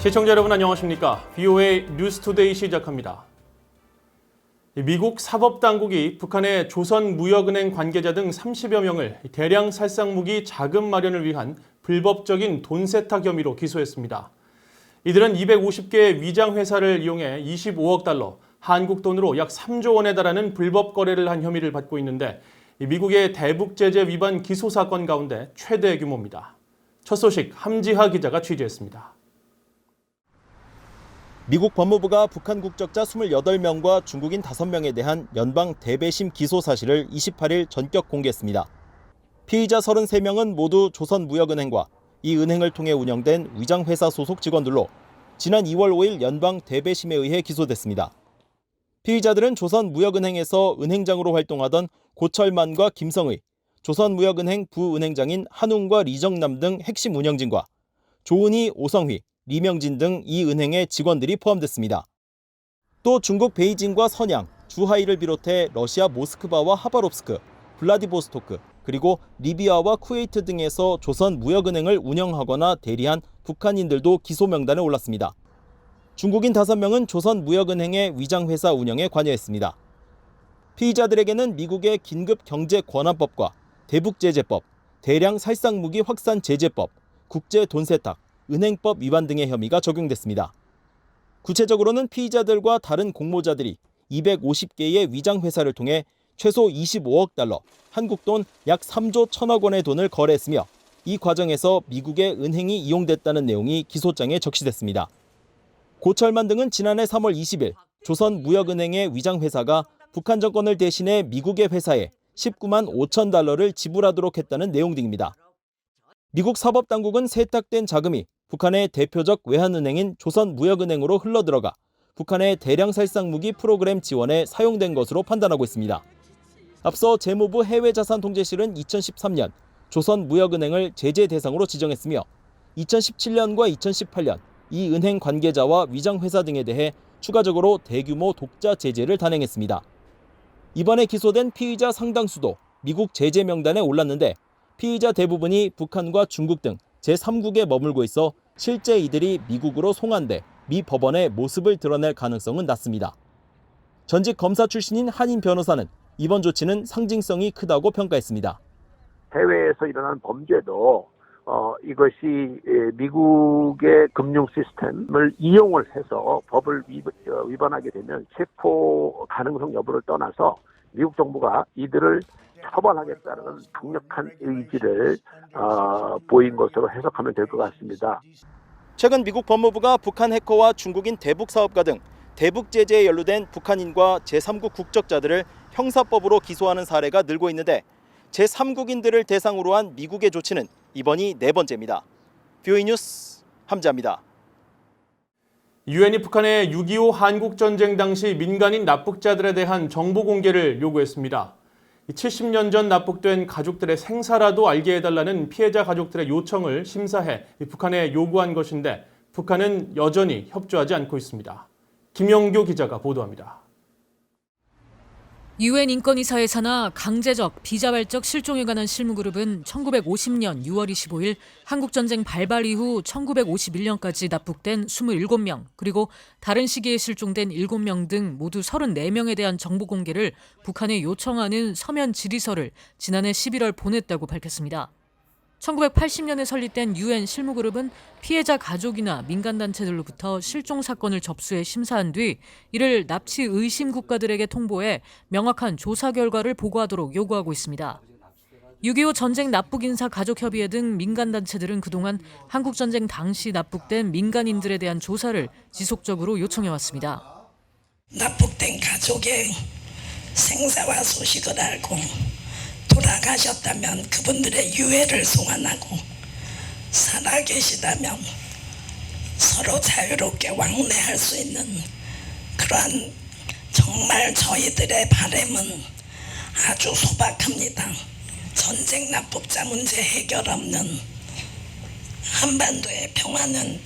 시청자 여러분 안녕하십니까? VOA 뉴스투데이 시작합니다. 미국 사법당국이 북한의 조선무역은행 관계자 등 30여 명을 대량 살상무기 자금 마련을 위한 불법적인 돈 세탁 혐의로 기소했습니다. 이들은 250개의 위장회사를 이용해 25억 달러, 한국 돈으로 약 3조 원에 달하는 불법 거래를 한 혐의를 받고 있는데 미국의 대북 제재 위반 기소 사건 가운데 최대 규모입니다. 첫 소식 함지하 기자가 취재했습니다. 미국 법무부가 북한 국적자 28명과 중국인 5명에 대한 연방 대배심 기소 사실을 28일 전격 공개했습니다. 피의자 33명은 모두 조선무역은행과 이 은행을 통해 운영된 위장회사 소속 직원들로 지난 2월 5일 연방 대배심에 의해 기소됐습니다. 피의자들은 조선무역은행에서 은행장으로 활동하던 고철만과 김성의, 조선무역은행 부은행장인 한웅과 리정남 등 핵심 운영진과 조은희, 오성휘, 리명진 등 이 은행의 직원들이 포함됐습니다. 또 중국 베이징과 선양, 주하이를 비롯해 러시아 모스크바와 하바롭스크, 블라디보스토크, 그리고 리비아와 쿠웨이트 등에서 조선 무역은행을 운영하거나 대리한 북한인들도 기소 명단에 올랐습니다. 중국인 5명은 조선 무역은행의 위장회사 운영에 관여했습니다. 피의자들에게는 미국의 긴급 경제 권한법과 대북 제재법, 대량 살상 무기 확산 제재법, 국제 돈 세탁, 은행법 위반 등의 혐의가 적용됐습니다. 구체적으로는 피의자들과 다른 공모자들이 250개의 위장 회사를 통해 최소 25억 달러, 한국 돈 약 3조 1천억 원의 돈을 거래했으며 이 과정에서 미국의 은행이 이용됐다는 내용이 기소장에 적시됐습니다. 고철만 등은 지난해 3월 20일 조선무역은행의 위장 회사가 북한 정권을 대신해 미국의 회사에 19만 5천 달러를 지불하도록 했다는 내용 등입니다. 미국 사법당국은 세탁된 자금이 북한의 대표적 외환은행인 조선무역은행으로 흘러들어가 북한의 대량 살상 무기 프로그램 지원에 사용된 것으로 판단하고 있습니다. 앞서 재무부 해외자산통제실은 2013년 조선무역은행을 제재 대상으로 지정했으며 2017년과 2018년 이 은행 관계자와 위장회사 등에 대해 추가적으로 대규모 독자 제재를 단행했습니다. 이번에 기소된 피의자 상당수도 미국 제재 명단에 올랐는데 피의자 대부분이 북한과 중국 등 제3국에 머물고 있어 실제 이들이 미국으로 송환돼 미 법원에 모습을 드러낼 가능성은 낮습니다. 전직 검사 출신인 한인 변호사는 이번 조치는 상징성이 크다고 평가했습니다. 해외에서 일어난 범죄도 어, 이것이 에, 미국의 금융 시스템을 이용을 해서 법을 위, 어, 위반하게 되면 체포 가능성 여부를 떠나서 미국 정부가 이들을 처벌하겠다는 강력한 의지를 어, 보인 것으로 해석하면 될 것 같습니다. 최근 미국 법무부가 북한 해커와 중국인 대북 사업가 등 대북 제재에 연루된 북한인과 제3국 국적자들을 형사법으로 기소하는 사례가 늘고 있는데 제3국인들을 대상으로 한 미국의 조치는 이번이 네 번째입니다. 뷰이 뉴스 함자입니다. 유엔이 북한의 6.25 한국전쟁 당시 민간인 납북자들에 대한 정보 공개를 요구했습니다. 70년 전 납북된 가족들의 생사라도 알게 해달라는 피해자 가족들의 요청을 심사해 북한에 요구한 것인데 북한은 여전히 협조하지 않고 있습니다. 김영교 기자가 보도합니다. 유엔 인권이사의 산하 강제적 비자발적 실종에 관한 실무그룹은 1950년 6월 25일 한국전쟁 발발 이후 1951년까지 납북된 27명 그리고 다른 시기에 실종된 7명 등 모두 34명에 대한 정보 공개를 북한에 요청하는 서면 질의서를 지난해 11월 보냈다고 밝혔습니다. 1980년에 설립된 유엔 실무그룹은 피해자 가족이나 민간단체들로부터 실종 사건을 접수해 심사한 뒤 이를 납치 의심 국가들에게 통보해 명확한 조사 결과를 보고하도록 요구하고 있습니다. 6.25 전쟁 납북인사 가족협의회 등 민간단체들은 그동안 한국전쟁 당시 납북된 민간인들에 대한 조사를 지속적으로 요청해왔습니다. 납북된 가족의 생사와 소식을 알고 돌아가셨다면 그분들의 유해를 송환하고 살아계시다면 서로 자유롭게 왕래할 수 있는 그러한 정말 저희들의 바램은 아주 소박합니다. 전쟁 납북자 문제 해결 없는 한반도의 평화는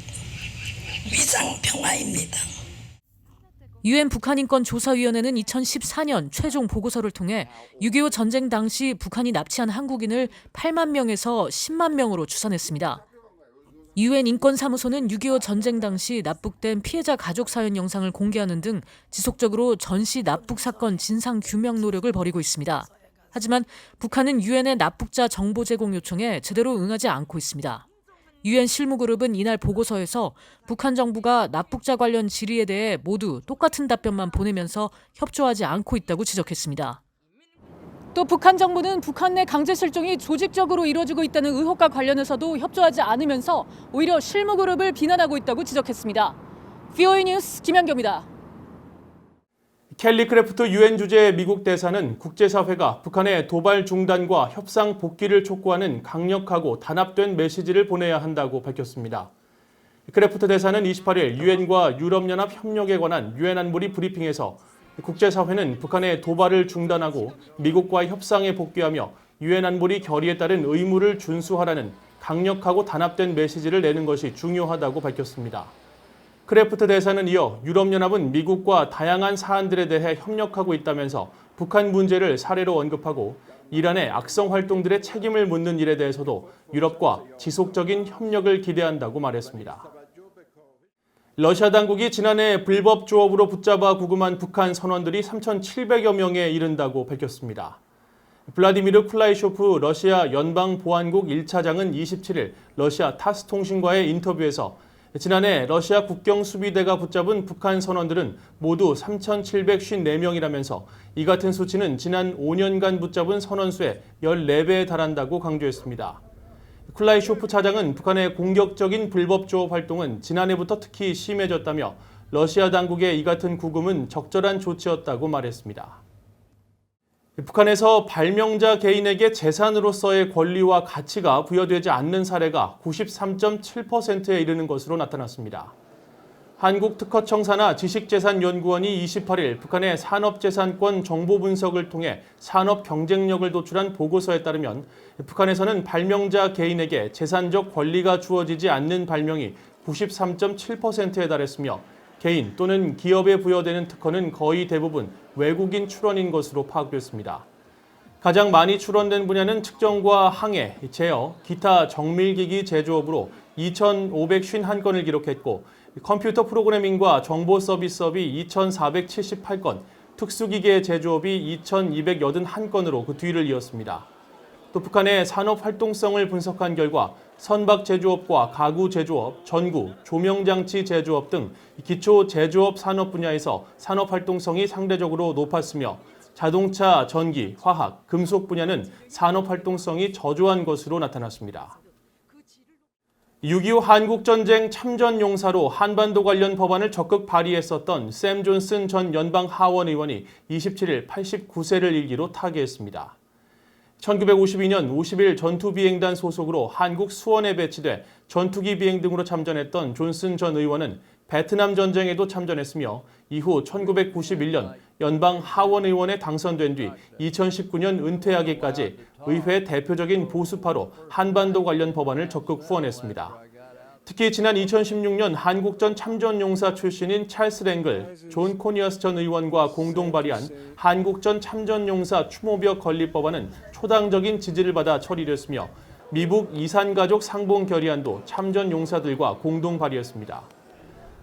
위장 평화입니다. 유엔 북한인권조사위원회는 2014년 최종 보고서를 통해 6.25 전쟁 당시 북한이 납치한 한국인을 8만 명에서 10만 명으로 추산했습니다. 유엔 인권사무소는 6.25 전쟁 당시 납북된 피해자 가족 사연 영상을 공개하는 등 지속적으로 전시 납북 사건 진상 규명 노력을 벌이고 있습니다. 하지만 북한은 유엔의 납북자 정보 제공 요청에 제대로 응하지 않고 있습니다. 유엔 실무그룹은 이날 보고서에서 북한 정부가 납북자 관련 질의에 대해 모두 똑같은 답변만 보내면서 협조하지 않고 있다고 지적했습니다. 또 북한 정부는 북한 내 강제 실종이 조직적으로 이루어지고 있다는 의혹과 관련해서도 협조하지 않으면서 오히려 실무그룹을 비난하고 있다고 지적했습니다. VOA 뉴스 김현경입니다. 켈리 크래프트 유엔 주재 미국 대사는 국제사회가 북한의 도발 중단과 협상 복귀를 촉구하는 강력하고 단합된 메시지를 보내야 한다고 밝혔습니다. 크래프트 대사는 28일 유엔과 유럽연합 협력에 관한 유엔 안보리 브리핑에서 국제사회는 북한의 도발을 중단하고 미국과 협상에 복귀하며 유엔 안보리 결의에 따른 의무를 준수하라는 강력하고 단합된 메시지를 내는 것이 중요하다고 밝혔습니다. 크래프트 대사는 이어 유럽연합은 미국과 다양한 사안들에 대해 협력하고 있다면서 북한 문제를 사례로 언급하고 이란의 악성 활동들의 책임을 묻는 일에 대해서도 유럽과 지속적인 협력을 기대한다고 말했습니다. 러시아 당국이 지난해 불법 조업으로 붙잡아 구금한 북한 선원들이 3,700여 명에 이른다고 밝혔습니다. 블라디미르 플라이쇼프 러시아 연방보안국 1차장은 27일 러시아 타스 통신과의 인터뷰에서 지난해 러시아 국경 수비대가 붙잡은 북한 선원들은 모두 3,754명이라면서 이 같은 수치는 지난 5년간 붙잡은 선원 수의 14배에 달한다고 강조했습니다. 클라이쇼프 차장은 북한의 공격적인 불법 조업 활동은 지난해부터 특히 심해졌다며 러시아 당국의 이 같은 구금은 적절한 조치였다고 말했습니다. 북한에서 발명자 개인에게 재산으로서의 권리와 가치가 부여되지 않는 사례가 93.7%에 이르는 것으로 나타났습니다. 한국특허청사나 지식재산연구원이 28일 북한의 산업재산권 정보 분석을 통해 산업 경쟁력을 도출한 보고서에 따르면 북한에서는 발명자 개인에게 재산적 권리가 주어지지 않는 발명이 93.7%에 달했으며 개인 또는 기업에 부여되는 특허는 거의 대부분 외국인 출원인 것으로 파악됐습니다. 가장 많이 출원된 분야는 측정과 항해, 제어, 기타 정밀기기 제조업으로 2,551건을 기록했고 컴퓨터 프로그래밍과 정보 서비스업이 2,478건, 특수기계 제조업이 2,281건으로 그 뒤를 이었습니다. 또 북한의 산업 활동성을 분석한 결과 선박 제조업과 가구 제조업, 전구, 조명장치 제조업 등 기초 제조업 산업 분야에서 산업 활동성이 상대적으로 높았으며 자동차, 전기, 화학, 금속 분야는 산업 활동성이 저조한 것으로 나타났습니다. 6.25 한국전쟁 참전 용사로 한반도 관련 법안을 적극 발의했었던 샘 존슨 전 연방 하원 의원이 27일 89세를 일기로 타계했습니다. 1952년 51 전투비행단 소속으로 한국 수원에 배치돼 전투기 비행 등으로 참전했던 존슨 전 의원은 베트남 전쟁에도 참전했으며 이후 1991년 연방 하원 의원에 당선된 뒤 2019년 은퇴하기까지 의회 대표적인 보수파로 한반도 관련 법안을 적극 후원했습니다. 특히 지난 2016년 한국전 참전용사 출신인 찰스 랭글, 존 코니어스 전 의원과 공동 발의한 한국전 참전용사 추모벽 건립 법안은 초당적인 지지를 받아 처리됐으며 미국 이산가족 상봉 결의안도 참전용사들과 공동 발의했습니다.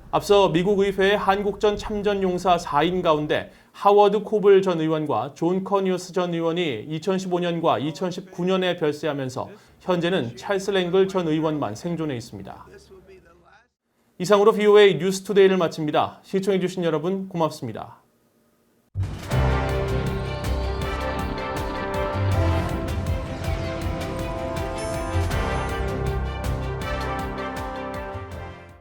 앞서 미국 의회의 한국전 참전용사 4인 가운데 하워드 코블 전 의원과 존 커니어스 전 의원이 2015년과 2019년에 별세하면서 현재는 찰스 랭글 전 의원만 생존해 있습니다. 이상으로 VOA 뉴스투데이를 마칩니다. 시청해주신 여러분 고맙습니다.